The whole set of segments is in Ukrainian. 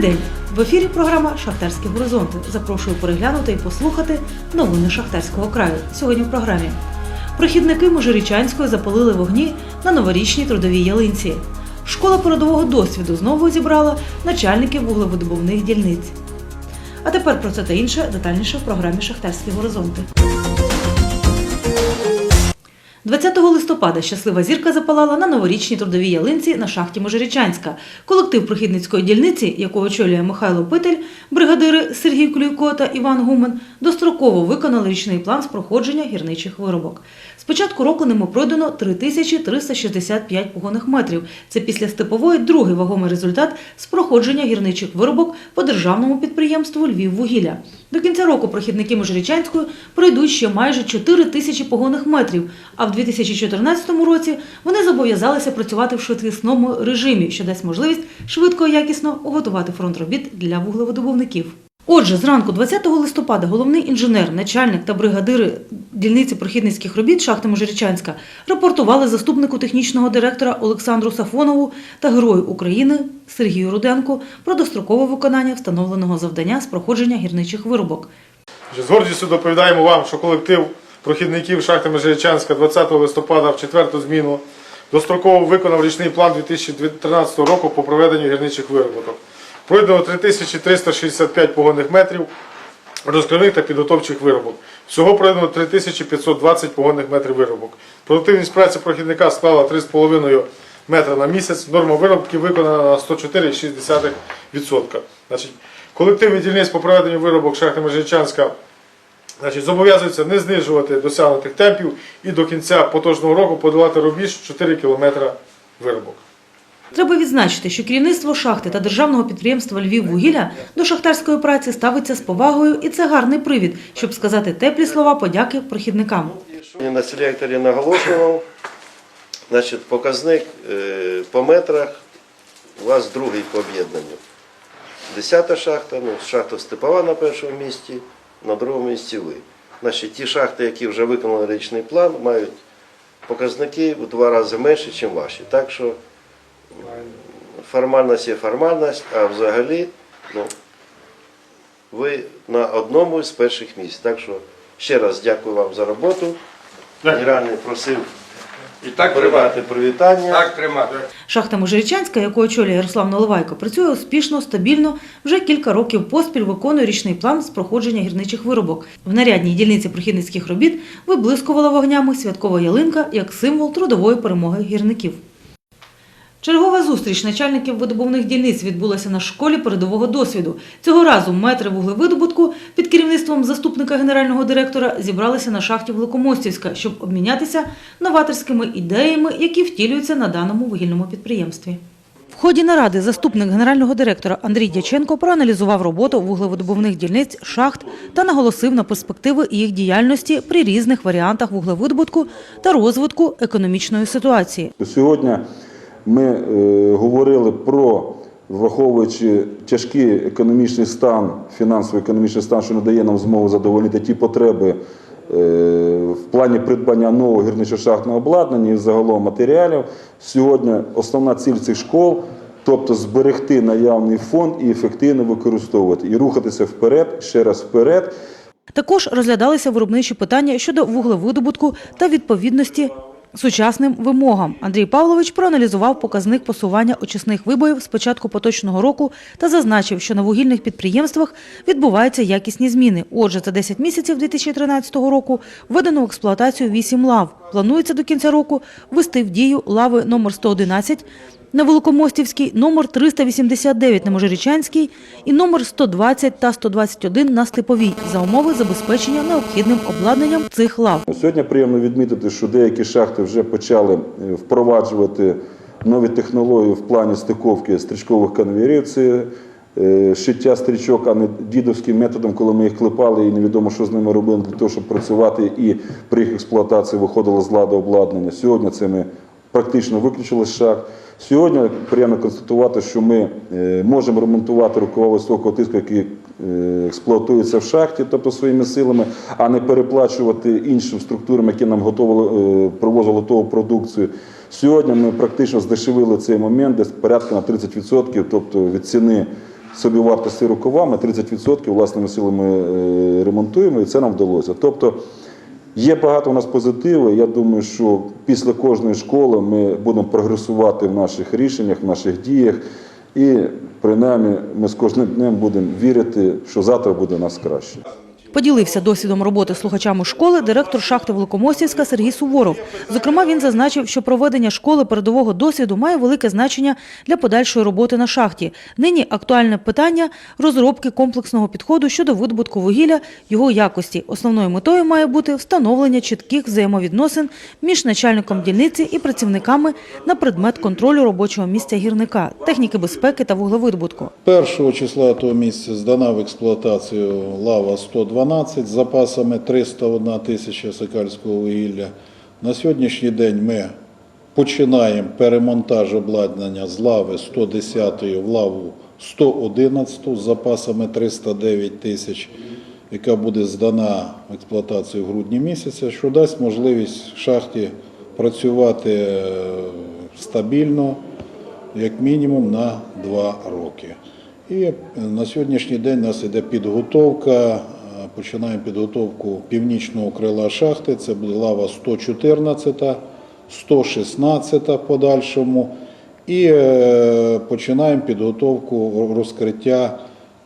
День! В ефірі програма Шахтарські горизонти. Запрошую переглянути і послухати новини Шахтарського краю. Сьогодні в програмі. Прохідники Можирічанської запалили вогні на новорічній трудовій ялинці. Школа передового досвіду знову зібрала начальників вуглеводобувних дільниць. А тепер про це та інше детальніше в програмі Шахтарські горизонти. 20 листопада щаслива зірка запалала на новорічній трудовій ялинці на шахті Можирічанська. Колектив прохідницької дільниці, яку очолює Михайло Питель, бригадири Сергій Клюйко та Іван Гумен, достроково виконали річний план з проходження гірничих виробок. З початку року ними пройдено 3365 погонних метрів. Це після степової другий вагомий результат з проходження гірничих виробок по державному підприємству Львіввугілля. До кінця року прохідники Можирічанської пройдуть ще майже 4 тисячі погонних метрів, а в 2014 році вони зобов'язалися працювати в швидкісному режимі, що дасть можливість швидко і якісно готувати фронт робіт для вуглеводобувників. Отже, зранку 20 листопада головний інженер, начальник та бригадири дільниці прохідницьких робіт шахти Можирічанська рапортували заступнику технічного директора Олександру Сафонову та Герою України Сергію Руденку про дострокове виконання встановленого завдання з проходження гірничих виробок. З гордістю доповідаємо вам, що колектив прохідників шахти Межирічанська 20 листопада в четверту зміну достроково виконав річний план 2013 року по проведенню гірничих вироботок. Пройдено 3365 погонних метрів розкривних та підготовчих виробок. Всього пройдено 3520 погонних метрів виробок. Продуктивність праці прохідника склала 3,5 метра на місяць. Норма виробки виконана на 104,6%. Значить, колектив віддільниць по проведенню виробок шахти Межичанська зобов'язується не знижувати досягнутих темпів і до кінця поточного року подолати рубіж 4 км виробок. Треба відзначити, що керівництво шахти та державного підприємства Львіввугілля до шахтарської праці ставиться з повагою, і це гарний привід, щоб сказати теплі слова подяки прохідникам. На селекторі наголошував, значить, показник е, по метрах у вас другий по об'єднанню. Десята шахта, ну, шахта Степова на першому місці, на другому місці ви. Значить, ті шахти, які вже виконали річний план, мають показники в два рази менше, ніж ваші. Так що формальність є формальність, а взагалі ну, ви на одному з перших місць. Так що ще раз дякую вам за роботу. Генеральний просив І так тримати. привітання. Так тримати. Шахта Можирічанська, яку очолює Ярослав Наливайко, працює успішно, стабільно, вже кілька років поспіль виконує річний план з проходження гірничих виробок. В нарядній дільниці прохідницьких робіт виблискувала вогнями святкова ялинка як символ трудової перемоги гірників. Чергова зустріч начальників видобувних дільниць відбулася на школі передового досвіду. Цього разу метри вуглевидобутку під керівництвом заступника генерального директора зібралися на шахті Великомостівська, щоб обмінятися новаторськими ідеями, які втілюються на даному вугільному підприємстві. В ході наради заступник генерального директора Андрій Дяченко проаналізував роботу вуглевидобувних дільниць шахт та наголосив на перспективи їх діяльності при різних варіантах вуглевидобутку та розвитку економічної ситуації. Сьогодні ми е, говорили про, враховуючи тяжкий економічний стан, фінансово-економічний стан, що не дає нам змогу задовольнити ті потреби е, в плані придбання нового гірничо-шахтного обладнання і загалом матеріалів. Сьогодні основна ціль цих школ. Тобто зберегти наявний фонд і ефективно використовувати, і рухатися вперед, ще раз вперед, Також розглядалися виробничі питання щодо вуглевидобутку та відповідності сучасним вимогам. Андрій Павлович проаналізував показник посування очисних вибоїв з початку поточного року та зазначив, що на вугільних підприємствах відбуваються якісні зміни. Отже, за 10 місяців 2013 року введено в експлуатацію 8 лав. Планується до кінця року ввести в дію лави номер 111 на Великомостівській, номер 389 на Можирічанській і номер 120 та 121 на Степовій за умови забезпечення необхідним обладнанням цих лав. Сьогодні приємно відмітити, що деякі шахти вже почали е, впроваджувати нові технології в плані стиковки стрічкових конвейерів. Шиття стрічок, а не дідовським методом, коли ми їх клепали і невідомо, що з ними робили для того, щоб працювати і при їх експлуатації виходило з ладу обладнання. Сьогодні це ми практично виключили з. Сьогодні приємно констатувати, що ми е, можемо ремонтувати рукава високого тиску, які е, експлуатуються в шахті, тобто своїми силами, а не переплачувати іншим структурам, які нам готовили, е, привозили готову продукцію. Сьогодні ми практично здешевили цей момент десь порядка на 30%, тобто від ціни собівартості рукавами, 30% власними силами е, ремонтуємо, і це нам вдалося. Тобто є багато у нас позитиву. Я думаю, що після кожної школи ми будемо прогресувати в наших рішеннях, в наших діях. І принаймні ми з кожним днем будемо вірити, що завтра буде у нас краще. Поділився досвідом роботи слухачами школи директор шахти Великомостівська Сергій Суворов. Зокрема, він зазначив, що проведення школи передового досвіду має велике значення для подальшої роботи на шахті. Нині актуальне питання розробки комплексного підходу щодо видобутку вугілля, його якості. Основною метою має бути встановлення чітких взаємовідносин між начальником дільниці і працівниками на предмет контролю робочого місця гірника, техніки безпеки та вуглевидобутку. 1 числа того місяця здана в експлуатацію лава 112 з запасами 301 тисяча сикальського вугілля. На сьогоднішній день ми починаємо перемонтаж обладнання з лави 110 в лаву 111 з запасами 309 тисяч, яка буде здана в експлуатацію в грудні місяця, що дасть можливість шахті працювати е, стабільно, як мінімум на 2 роки. І на сьогоднішній день у нас йде підготовка. Починаємо підготовку північного крила шахти. Це буде лава 114, 116 подальшому. І е, починаємо підготовку розкриття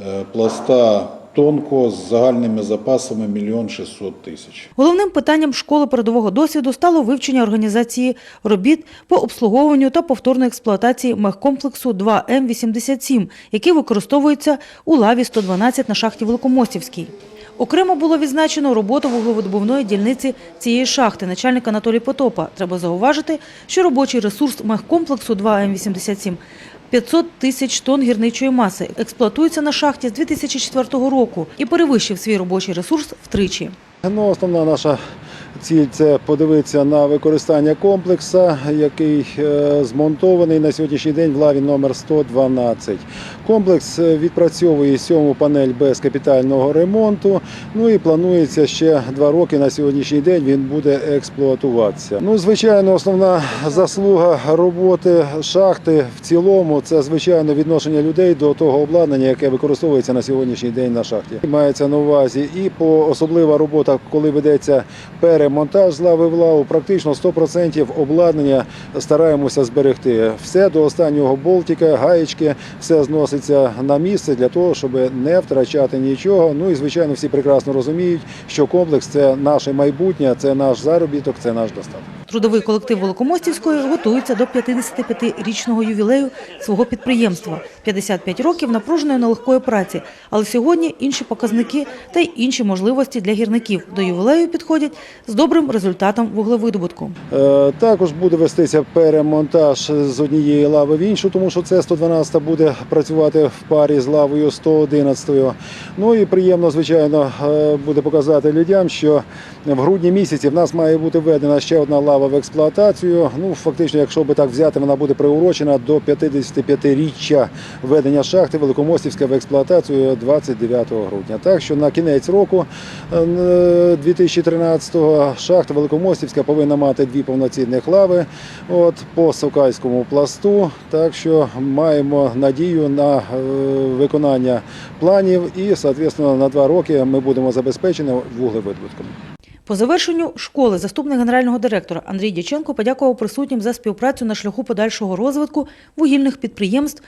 е, пласта тонкого з загальними запасами 1 600 тисяч. Головним питанням школи передового досвіду стало вивчення організації робіт по обслуговуванню та повторної експлуатації мехкомплексу 2М87, який використовується у лаві 112 на шахті Великомостівській. Окремо було відзначено роботу вуглевидобувної дільниці цієї шахти, начальник Анатолій Потопа. Треба зауважити, що робочий ресурс мехкомплексу 2М87 500 тисяч тонн гірничої маси експлуатується на шахті з 2004 року і перевищив свій робочий ресурс втричі. Ну, основна наша ціль це подивитися на використання комплексу, який е, змонтований на сьогоднішній день в лаві номер 112. Комплекс е, відпрацьовує сьому панель без капітального ремонту. Ну і планується ще два роки на сьогоднішній день він буде експлуатуватися. Ну, звичайно, основна заслуга роботи шахти в цілому це звичайно відношення людей до того обладнання, яке використовується на сьогоднішній день на шахті. Мається на увазі і по особлива робота, коли ведеться перемонтаж з лави в лаву, практично 100% обладнання стараємося зберегти. Все до останнього болтика, гаєчки, все зноситься на місце для того, щоб не втрачати нічого. Ну і звичайно, всі прекрасно розуміють, що комплекс це наше майбутнє, це наш заробіток, це наш достаток. Трудовий колектив Великомостівської готується до 55-річного ювілею свого підприємства. 55 років напруженої нелегкої праці. Але сьогодні інші показники та й інші можливості для гірників до ювілею підходять з добрим результатом вуглевидобутку. Е, Також буде вестися перемонтаж з однієї лави в іншу, тому що це 112 буде працювати в парі з лавою 111. Ну і приємно, звичайно, е, буде показати людям, що в грудні місяці в нас має бути введена ще одна лава в експлуатацію. Ну, фактично, якщо би так взяти, вона буде приурочена до 55-річчя введення шахти Великомостівська в експлуатацію 29 грудня. Так що на кінець року е, 2013-го шахта Великомостівська повинна мати дві повноцінних лави от, по Сокальському пласту. Так що маємо надію на е, виконання планів і, соответственно, на два роки ми будемо забезпечені вуглевидобутком. По завершенню школи заступник генерального директора Андрій Дяченко подякував присутнім за співпрацю на шляху подальшого розвитку вугільних підприємств,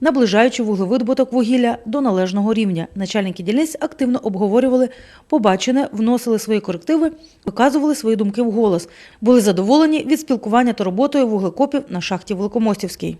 наближаючи вуглевидобуток вугілля до належного рівня. Начальники дільниць активно обговорювали побачене, вносили свої корективи, виказували свої думки вголос, були задоволені від спілкування та роботою вуглекопів на шахті Великомостівській.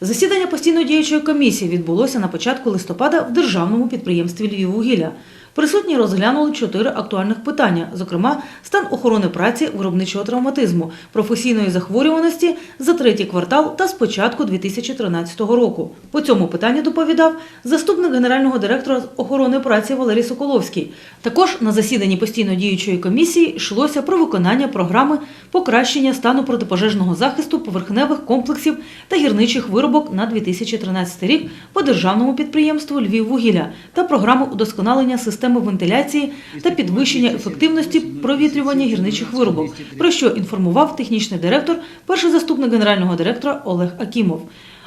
Засідання постійно діючої комісії відбулося на початку листопада в державному підприємстві «Львіввугілля». Присутні розглянули чотири актуальних питання, зокрема, стан охорони праці, виробничого травматизму, професійної захворюваності за третій квартал та з початку 2013 року. По цьому питанню доповідав заступник генерального директора охорони праці Валерій Соколовський. Також на засіданні постійно діючої комісії йшлося про виконання програми покращення стану протипожежного захисту поверхневих комплексів та гірничих виробок на 2013 рік по державному підприємству Львіввугілля та програму удосконалення системи вентиляції та підвищення ефективності провітрювання гірничих виробок, про що інформував технічний директор, перший заступник генерального директора Олег Акімов.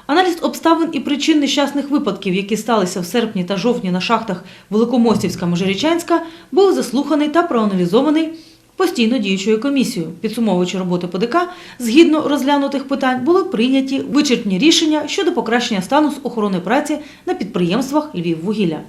Аналіз обставин і причин нещасних випадків, які сталися в серпні та жовтні на шахтах Великомостівська Межирічанська, був заслуханий та проаналізований постійно діючою комісією. Підсумовуючи роботу ПДК, згідно розглянутих питань були прийняті вичерпні рішення щодо покращення стану з охорони праці на підприємствах Львіввугілля.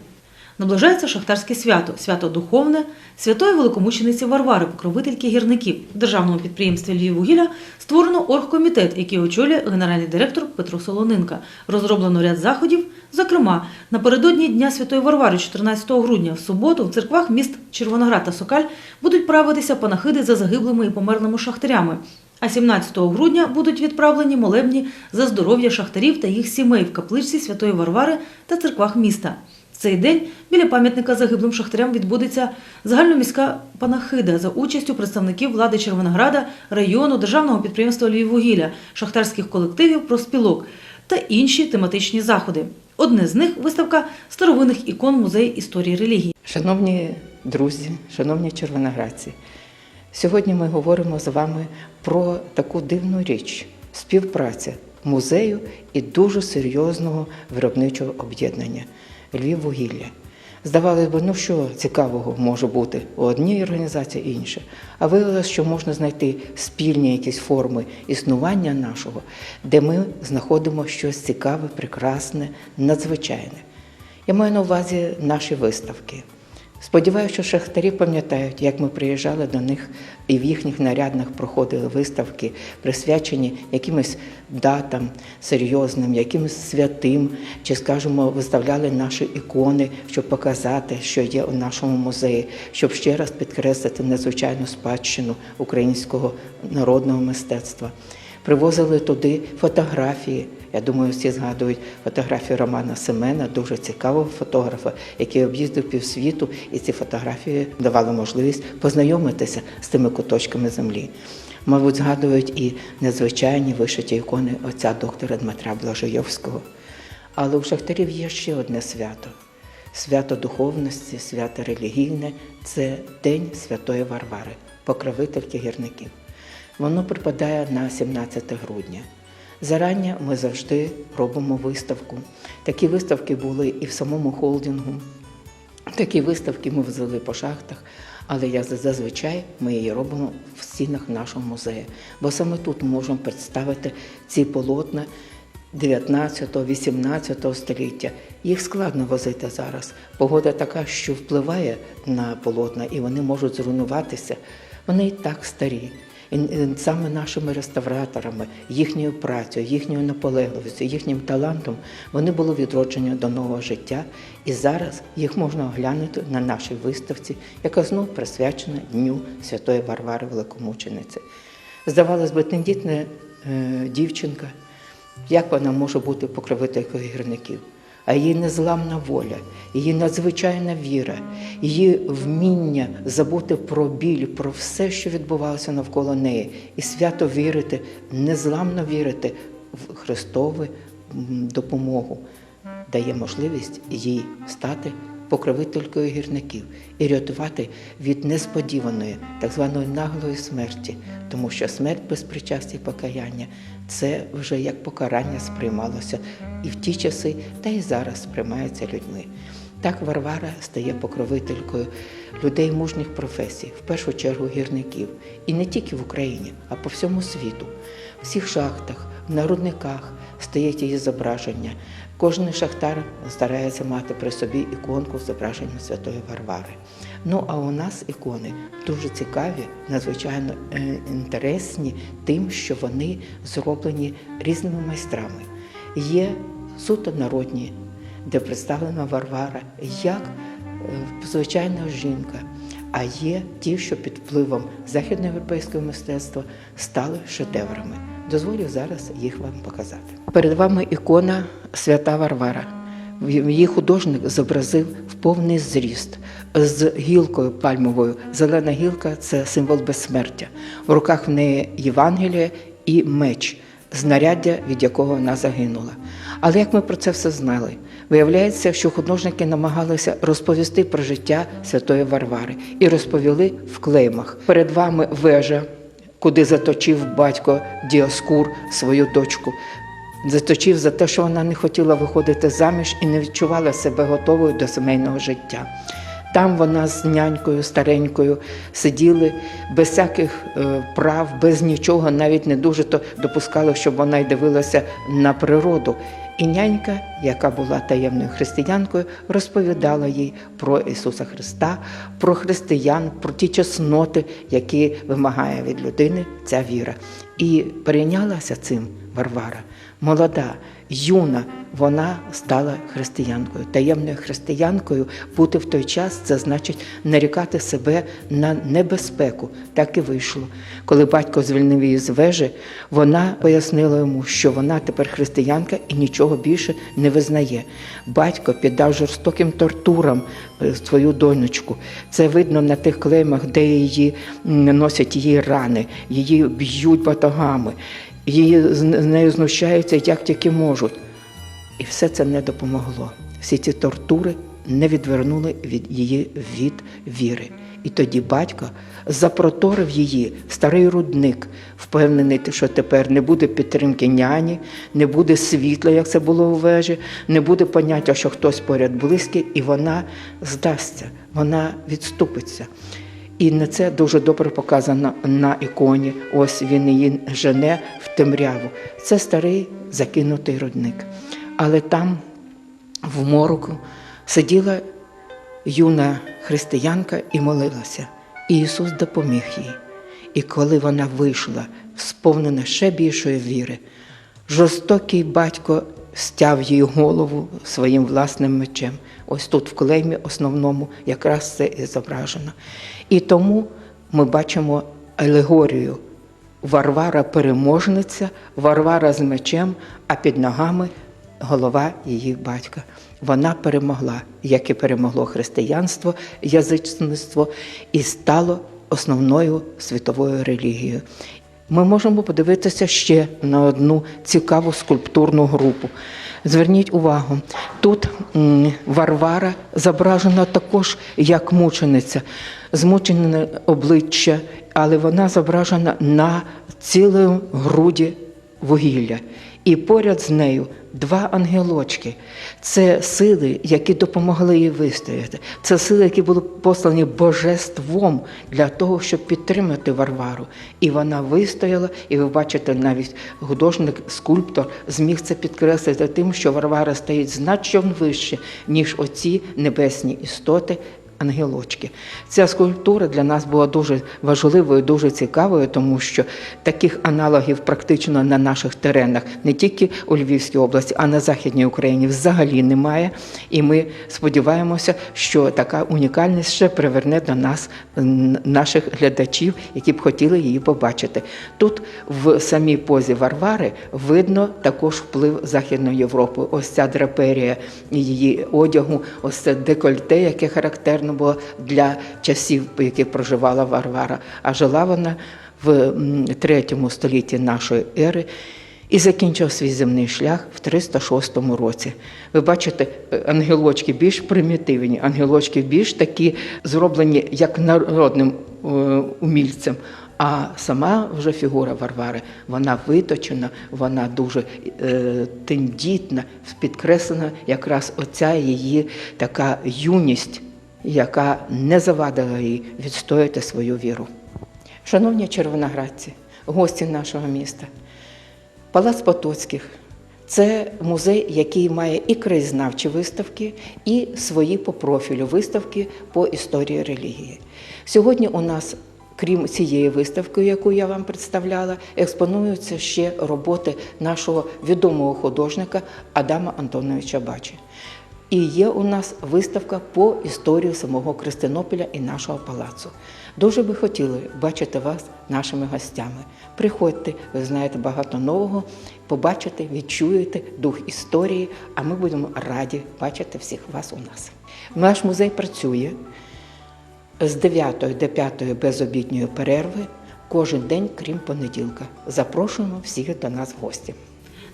Наближається шахтарське свято, свято духовне, святої великомучениці Варвари, покровительки гірників. В державному підприємстві Львіввугілля створено оргкомітет, який очолює генеральний директор Петро Солонинка. Розроблено ряд заходів. Зокрема, напередодні Дня Святої Варвари, 14 грудня, в суботу, в церквах міст Червоноград та Сокаль будуть правитися панахиди за загиблими і померлими шахтарями. А 17 грудня будуть відправлені молебні за здоров'я шахтарів та їх сімей в капличці Святої Варвари та церквах міста. Цей день біля пам'ятника загиблим шахтарям відбудеться загальноміська панахида за участю представників влади Червонограда, району, державного підприємства Львіввугілля, шахтарських колективів, профспілок та інші тематичні заходи. Одне з них виставка старовинних ікон музею історії релігії. Шановні друзі, шановні червоноградці, сьогодні ми говоримо з вами про таку дивну річ співпраця музею і дуже серйозного виробничого об'єднання Львіввугілля. Здавалось би, ну що цікавого може бути у одній організації і іншій. А виявилося, що можна знайти спільні якісь форми існування нашого, де ми знаходимо щось цікаве, прекрасне, надзвичайне. Я маю на увазі наші виставки. Сподіваюся, що шахтарі пам'ятають, як ми приїжджали до них і в їхніх нарядних проходили виставки, присвячені якимось датам серйозним, якимось святим, чи, скажімо, виставляли наші ікони, щоб показати, що є у нашому музеї, щоб ще раз підкреслити незвичайну спадщину українського народного мистецтва. Привозили туди фотографії. Я думаю, всі згадують фотографію Романа Семена, дуже цікавого фотографа, який об'їздив півсвіту, і ці фотографії давали можливість познайомитися з тими куточками землі. Мабуть, згадують і незвичайні вишиті ікони отця доктора Дмитра Блажойовського. Але у шахтарів є ще одне свято. Свято духовності, свято релігійне це День Святої Варвари, покровительки гірників. Воно припадає на 17 грудня. Зарання ми завжди робимо виставку. Такі виставки були і в самому холдингу. Такі виставки ми взяли по шахтах, але я зазвичай ми її робимо в стінах нашого музею. Бо саме тут можемо представити ці полотна 19-18 століття. Їх складно возити зараз. Погода така, що впливає на полотна, і вони можуть зруйнуватися. Вони і так старі. Саме нашими реставраторами, їхньою працею, їхньою наполегливістю, їхнім талантом вони були відроджені до нового життя. І зараз їх можна оглянути на нашій виставці, яка знов присвячена Дню Святої Варвари Великомучениці. Здавалось би, тендітна е, дівчинка, як вона може бути покровителькою гірників? А її незламна воля, її надзвичайна віра, її вміння забути про біль, про все, що відбувалося навколо неї, і свято вірити, незламно вірити в Христову допомогу, дає можливість їй стати покровителькою гірників і рятувати від несподіваної, так званої наглої смерті, тому що смерть без причасті покаяння це вже як покарання сприймалося і в ті часи, та й зараз сприймається людьми. Так Варвара стає покровителькою людей мужніх професій, в першу чергу гірників, і не тільки в Україні, а по всьому світу. В всіх шахтах, в народниках стоять її зображення. Кожен шахтар старається мати при собі іконку з зображенням Святої Варвари. Ну а у нас ікони дуже цікаві, надзвичайно е, інтересні тим, що вони зроблені різними майстрами. Є суто народні, де представлена Варвара як е, звичайна жінка. А є ті, що під впливом західноєвропейського мистецтва стали шедеврами. Дозволю зараз їх вам показати. Перед вами ікона Свята Варвара. Її художник зобразив в повний зріст з гілкою пальмовою. Зелена гілка це символ безсмертя. В руках в неї Євангеліє і меч, знаряддя, від якого вона загинула. Але як ми про це все знали? Виявляється, що художники намагалися розповісти про життя святої Варвари і розповіли в клеймах. Перед вами вежа, куди заточив батько Діоскур свою дочку. заточив за те, що вона не хотіла виходити заміж і не відчувала себе готовою до сімейного життя. Там вона з нянькою старенькою сиділи без всяких е, прав, без нічого, навіть не дуже то допускали, щоб вона й дивилася на природу. І нянька, яка була таємною християнкою, розповідала їй про Ісуса Христа, про християн, про ті чесноти, які вимагає від людини ця віра. І перейнялася цим Варвара, молода, юна, вона стала християнкою. Таємною християнкою бути в той час це значить нарікати себе на небезпеку. Так і вийшло. Коли батько звільнив її з вежі, вона пояснила йому, що вона тепер християнка і нічого більше не визнає. Батько піддав жорстоким тортурам е, свою донечку. Це видно на тих клеймах, де її носять її рани, її б'ють батогами, її з нею знущаються як тільки можуть. І все це не допомогло. Всі ці тортури не відвернули від її від віри. І тоді батько запроторив її в старий рудник, впевнений, що тепер не буде підтримки няні, не буде світла, як це було у вежі, не буде поняття, що хтось поряд близький, і вона здасться, вона відступиться. І на це дуже добре показано на іконі. Ось він її жене в темряву. Це старий закинутий рудник. Але там, в мороку, сиділа юна християнка і молилася. І Ісус допоміг їй. І коли вона вийшла, сповнена ще більшої віри, жорстокий батько стяв її голову своїм власним мечем. Ось тут в клеймі основному якраз це і зображено. І тому ми бачимо алегорію. Варвара переможниця, Варвара з мечем, а під ногами голова її батька. Вона перемогла, як і перемогло християнство, язичництво, і стало основною світовою релігією. Ми можемо подивитися ще на одну цікаву скульптурну групу. Зверніть увагу, тут Варвара зображена також як мучениця, змучене обличчя, але вона зображена на цілому груді вугілля. І поряд з нею два ангелочки. Це сили, які допомогли їй вистояти. Це сили, які були послані божеством для того, щоб підтримати Варвару. І вона вистояла, і ви бачите, навіть художник, скульптор зміг це підкреслити тим, що Варвара стоїть значно вище, ніж оці небесні істоти, ангелочки. Ця скульптура для нас була дуже важливою, дуже цікавою, тому що таких аналогів практично на наших теренах, не тільки у Львівській області, а на Західній Україні взагалі немає. І ми сподіваємося, що така унікальність ще приверне до нас наших глядачів, які б хотіли її побачити. Тут в самій позі Варвари видно також вплив Західної Європи. Ось ця драперія її одягу, ось це декольте, яке характерно було для часів, по яких проживала Варвара. А жила вона в третьому столітті нашої ери. І закінчив свій земний шлях в 306 році. Ви бачите, е, ангелочки більш примітивні, ангелочки більш такі зроблені як народним е, умільцем. А сама вже фігура Варвари, вона виточена, вона дуже е, тендітна, підкреслена якраз оця її така юність, яка не завадила їй відстояти свою віру. Шановні червоноградці, гості нашого міста, Палац Потоцьких це музей, який має і краєзнавчі виставки, і свої по профілю виставки по історії релігії. Сьогодні у нас, крім цієї виставки, яку я вам представляла, експонуються ще роботи нашого відомого художника Адама Антоновича Бачі. І є у нас виставка по історії самого Кристинополя і нашого палацу. Дуже би хотіли бачити вас нашими гостями. Приходьте, ви знаєте багато нового, побачите, відчуєте дух історії, а ми будемо раді бачити всіх вас у нас. Наш музей працює з 9 до 5 безобідньої перерви кожен день, крім понеділка. Запрошуємо всіх до нас в гості.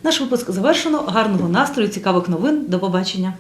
Наш випуск завершено. Гарного настрою, цікавих новин. До побачення.